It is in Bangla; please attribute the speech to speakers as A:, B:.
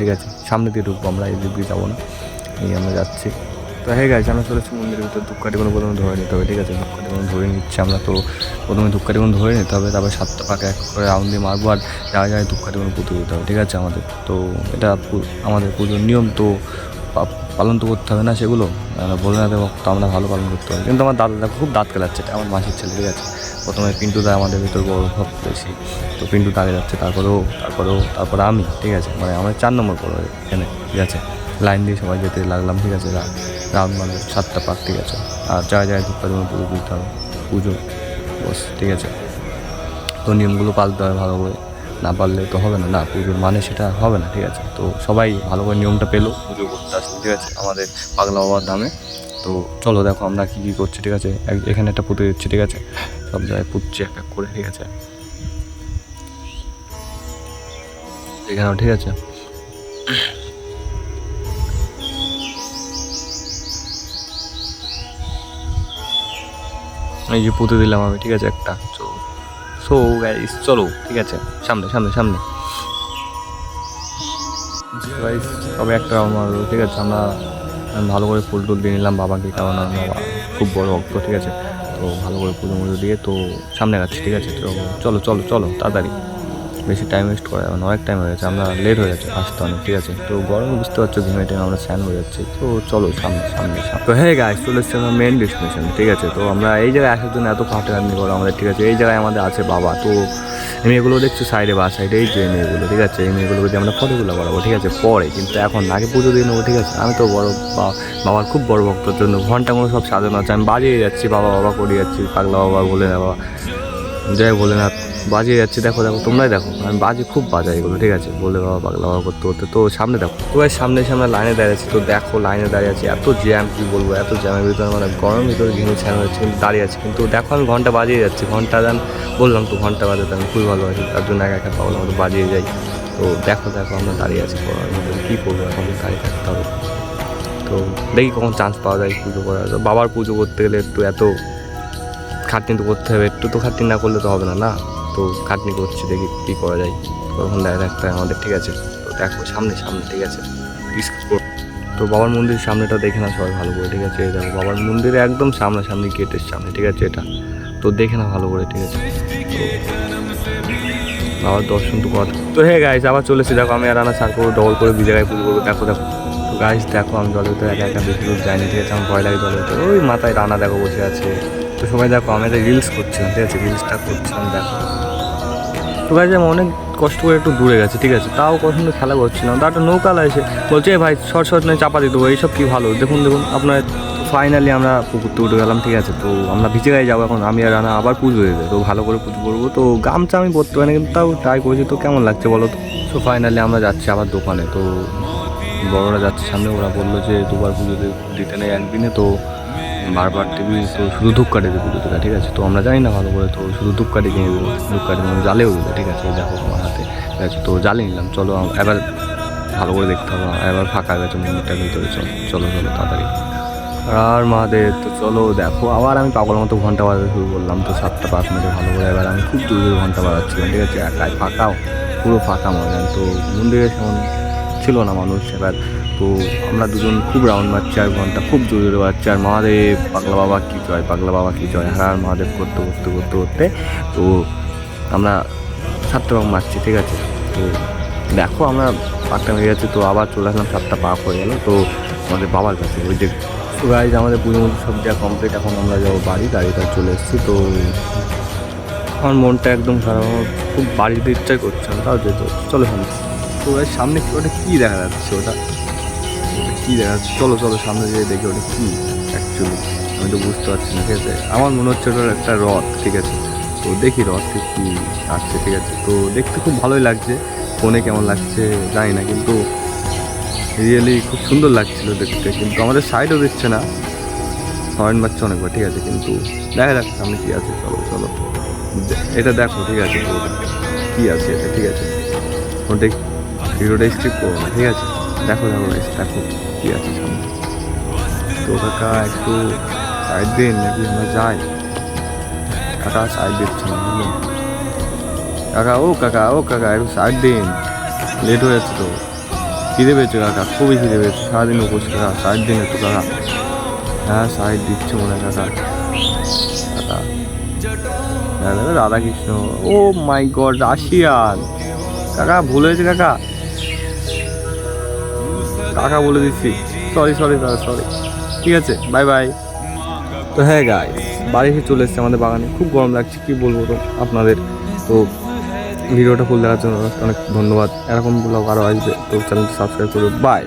A: ঠিক আছে, সামনে দিয়ে ঢুকবো আমরা এই দিক দিয়ে যাব না। এই আমরা যাচ্ছি। তো হ্যাঁ গাছ আমরা চলেছি মন্দিরের ভিতরে, ধূপকাঠি কোনো প্রথমে ধরে নিতে হবে, ঠিক আছে? ধূপকাঠি কোনো ধরে নিচ্ছে আমরা, তো প্রথমে ধূপকাঠি কোনো ধরে নিতে হবে, তারপরে সাতটা পাকে এক করে রাউন্ড দিয়ে মারবো, আর যায় ধূপকাঠি কোনো পুঁতে দিতে হবে, ঠিক আছে আমাদের? তো এটা আমাদের পুজোর নিয়ম, তো পালন তো করতে হবে না সেগুলো। ভোলেনাথের ভক্ত আমরা ভালো পালন করতে হবে কিন্তু আমার দাদা খুব দাঁত কেলাচ্ছে আমার মাসির ছেলে, ঠিক আছে? প্রথমে পিন্টু দা আমাদের ভিতর বড় ভক্ত বেশি, তো পিন্টু আগে যাচ্ছে, তারপরেও তারপরেও, তারপরে আমি, ঠিক আছে? মানে আমার চার নম্বর পড়ো এখানে, ঠিক আছে? লাইন দিয়ে সবাই যেতে লাগলাম, ঠিক আছে? রাউন্ড মানে সাতটা পাক ঠিক আছে? আর জায়গায় ধূপকাঠি কোনো পুজো দিতে হবে, পুজো, বস, ঠিক আছে? তো নিয়মগুলো পালতে হবে ভালো করে। না পারলে তো হবে না। না, পুজোর মানে সেটা হবে না, ঠিক আছে? তো সবাই ভালো করে নিয়মটা পেল। পুজো করতে আসলে, ঠিক আছে? আমাদের পাগলা বাবার দামে তো চলো দেখো আমরা কী কী করছি, ঠিক আছে? এখানে একটা পুঁতে দিচ্ছি, ঠিক আছে? সব জায়গায় পুঁতছি এক এক করে, ঠিক আছে? এখানেও, ঠিক আছে? এই যে পুঁতে দিলাম আমি, ঠিক আছে, একটা। তো সো গাইস চলো, ঠিক আছে, সামনে সামনে সামনে। গাইস তবে একটা আমার ঠিক আছে, আমরা ভালো করে ফুল টুল দিয়ে নিলাম, বাবাকে কারণ বাবা খুব বড় ভক্ত, ঠিক আছে। তো ভালো করে পুজো মুজো দিয়ে, তো সামনে যাচ্ছি ঠিক আছে, তো চলো চলো চলো, তাড়াতাড়ি। বেশি টাইম ওয়েস্ট করা যাবে অনেক টাইম হয়ে যাচ্ছে আমরা লেট হয়ে যাচ্ছে আসতে অনেক, ঠিক আছে? তো গরমে বুঝতে পারছ ঘেমে টেমে আমরা স্যান হয়ে যাচ্ছি, তো চলো সামনে সামনে তো হ্যাঁ গাইস চলে এসছি আমার মেন ডেস্টিনেশন ঠিক আছে? তো আমরা এই জায়গায় আসার জন্য এত খাটাখাটনি করো আমাদের, ঠিক আছে? এই জায়গায় আমাদের আছে বাবা, তো এই মেয়েগুলো দেখছ সাইডে বা সাইডে এই যে মেয়েগুলো, ঠিক আছে? এই মেয়েগুলো যদি আমরা ফটোগুলো করাবো ঠিক আছে? পরে, কিন্তু এখন আগে পুজো দিয়ে নেব, ঠিক আছে? আমি তো বড় বাবার খুব বড় ভক্তর জন্য, ঘন্টাগুলো সব সাজানো আছে, আমি বাজিয়ে যাচ্ছি, বাবা বাবা করে যাচ্ছি, পাগলা বাবা বলে না বাবা জয় ভোলেনাথ। বাজিয়ে যাচ্ছে, দেখো দেখো, তোমরাই দেখো। আমি বাজি খুব বাজাই এগুলো, ঠিক আছে? বলে বাবা, পাগলা বাবা করতে করতে। তো সামনে দেখো তো ভাই সামনে সামনে লাইনে দাঁড়িয়ে তো দেখো লাইনে দাঁড়িয়ে আছি। এত জ্যাম কি বলব, এত জ্যামের ভিতরে মানে গরমের ভিতরে ঘেমে ছ্যান হচ্ছে, কিন্তু দাঁড়িয়ে আছি। কিন্তু দেখো, আমি ঘণ্টা বাজিয়ে যাচ্ছি। ঘণ্টা দেন, বললাম তো ঘণ্টা বাজাতে আমি খুবই ভালোবাসি তার জন্য একা একা পাগলা মতো বাজিয়ে যাই। তো দেখো দেখো, আমরা দাঁড়িয়ে আছি গরমের ভিতরে, কী করব এখন? দাঁড়িয়ে থাকতে হবে। তো দেখি কখন চান্স পাওয়া যায় পুজো করার। বাবার পুজো করতে গেলে একটু এত খাটনি তো করতে হবে। একটু তো খাটনি না করলে তো হবে না না? তো খাটনি করছি, দেখি কী করা যায়। তখন দাঁড়িয়ে থাকতে হয় আমাদের ঠিক আছে। তো দেখো, সামনে সামনে, ঠিক আছে। তো বাবার মন্দিরের সামনেটা দেখে না সবাই ভালো করে, ঠিক আছে? দেখো, বাবার মন্দিরে একদম সামনাসামনি গেটের সামনে, ঠিক আছে? এটা। তো দেখে না ভালো করে, ঠিক আছে? বাবার দর্শন তো কথা তো হ্যাঁ গাইজ আবার চলেছি দেখো, আমি আর রানা সার করব ডবল করে দু জায়গায় পুজো করব। দেখো দেখো। তো গাইজ দেখো, আমি জলের ভিতরে একা একা বেশি দূর যাইনি, ঠিক আছে? আমার ভয় লাগে জলের ভিতরে ওই মাথায় রানা দেখো বসে আছে। তো সবাই দেখো, আমি একটা রিলস করছিলাম ঠিক আছে? রিলসটা করছিলাম দেখো। তো গাইজ আমি অনেক কষ্ট করে একটু দূরে গেছে, ঠিক আছে? তাও কখন খেলা করছিলাম তো একটা নৌকা এসে বলছে "এ ভাই, শর্ট শর্ট নয় চাপা দিতে এইসব কি ভালো? দেখুন দেখুন, আপনার ফাইনালি আমরা পুকুরতে উঠে গেলাম, ঠিক আছে? তো আমরা ভিজে গায়ে যাব এখন, আমি আর রানা আবার পুজো দেবে তো ভালো করে পুজো করব। তো গামছা আমি পরতে পারি না, কিন্তু তাও ট্রাই করেছি। তো কেমন লাগছে বলো তো? তো ফাইনালি আমরা যাচ্ছি আবার দোকানে। তো বড়রা যাচ্ছে সামনে, ওরা বলল যে, দুবার পুজো দিতে নেই একদিনে। তো বারবার টিভি তো শুধু ধূপকাঠি দিয়ে পুজো ঠিক আছে? তো আমরা জানি না ভালো করে, তো শুধু ধূপকাঠি কিনে দেবো, ধূপকাঠি মানে জালেও দেবে, ঠিক আছে? দেখো আমার হাতে, ঠিক আছে? তো জ্বালিয়ে নিলাম, চলো এবার ভালো করে দেখতে হবে, এবার ফাঁকা হয়ে গেছে মন্দিরটার ভিতরে, চলো চলো চলো, তাড়াতাড়ি। আর মাদের তো চলো, দেখো, আবার আমি পাগল মতো ঘণ্টা বাজাতে শুরু করলাম, তো সাতটা পাঁচ মিনিটে ভালো করে, এবার আমি খুব জোরে ঘণ্টা বাজাচ্ছিলাম, ঠিক আছে? একাই ফাঁকাও, পুরো ফাঁকা ময়দান তো মন্দিরে সেমন ছিল না মানুষ, এবার তো আমরা দুজন খুব রাউন্ড মারছি আর ঘণ্টা খুব জোরে জোরে বাজছে আর মহাদেব, পাগলা বাবা কী জয়, পাগলা বাবা কী জয়। হার মহাদেব করতে করতে করতে করতে। তো আমরা সাতটা পাক মারছি, ঠিক আছে? তো দেখো আমরা পাকটা মেরে যাচ্ছি, তো আবার চলে আসলাম, সাতটা পাক হয়ে গেলো। তো আমাদের বাবার কাছে, ওই যে তো গাইজ আমাদের পুজো মতো সব যা কমপ্লিট এখন আমরা যাব বাড়ি গাড়িটা চলে এসেছি। তো আমার মনটা একদম খারাপ খুব বাড়িতে ইচ্ছাই করছে না, তাও যেতে। চলো সামনে। তো সামনে কি, ওটা কী দেখা যাচ্ছে? ওটা কী দেখা চলো চলো, সামনে যেয়ে দেখি ওটা কী অ্যাকচুয়ালি আমি তো বুঝতে পারছি না, ঠিক আছে? আমার মনে হচ্ছে ওটার একটা রথ, ঠিক আছে? তো দেখি রথে কী আসছে, ঠিক আছে? তো দেখতে খুব ভালোই লাগছে, ফোনে কেমন লাগছে জানি না, কিন্তু রিয়েলি খুব সুন্দর লাগছিল দেখতে, কিন্তু আমাদের সাইডও দিচ্ছে না। হরেন বাচ্চা অনেকবার, ঠিক আছে? কিন্তু দেখা যাক সামনে কী আছে, চলো চলো। এটা দেখো, ঠিক আছে? কী আছে এটা, ঠিক আছে? ওটা ভিডিওটা স্কিপ করো না, ঠিক আছে? দেখো দেখো দেখো কী আছে সামনে। তো কাকা একটু সাইড দিন নাকি আমরা যাই? কাকা সাইড দিচ্ছে না কাকা ও কাকা ও কাকা একটু সাইড দিন লেট হয়ে যাচ্ছে তো। খিদে পেয়েছে কাকা খুবই খিদে পেয়েছে। সারাদিন উপোস কাকা সাইড দিন একটু কাকা। হ্যাঁ সাইড দিচ্ছে মনে হয় কাকা। কাকা। হ্যাঁ, Radhakrishna. Oh my god Russian. কাকা ভুল হয়েছে কাকা। কাকা বলে দিচ্ছি। সরি সরি দাদা সরি ঠিক আছে বাই বাই তো হ্যাঁ গাই বাড়ি এসে চলে এসেছে আমাদের বাগানে। খুব গরম লাগছে, কী বলব তো আপনাদের? তো ভিডিওটা ফুল দেখার জন্য অনেক ধন্যবাদ। এরকম ব্লগ আরও আসবে, তো চ্যানেলটা সাবস্ক্রাইব করুন বাই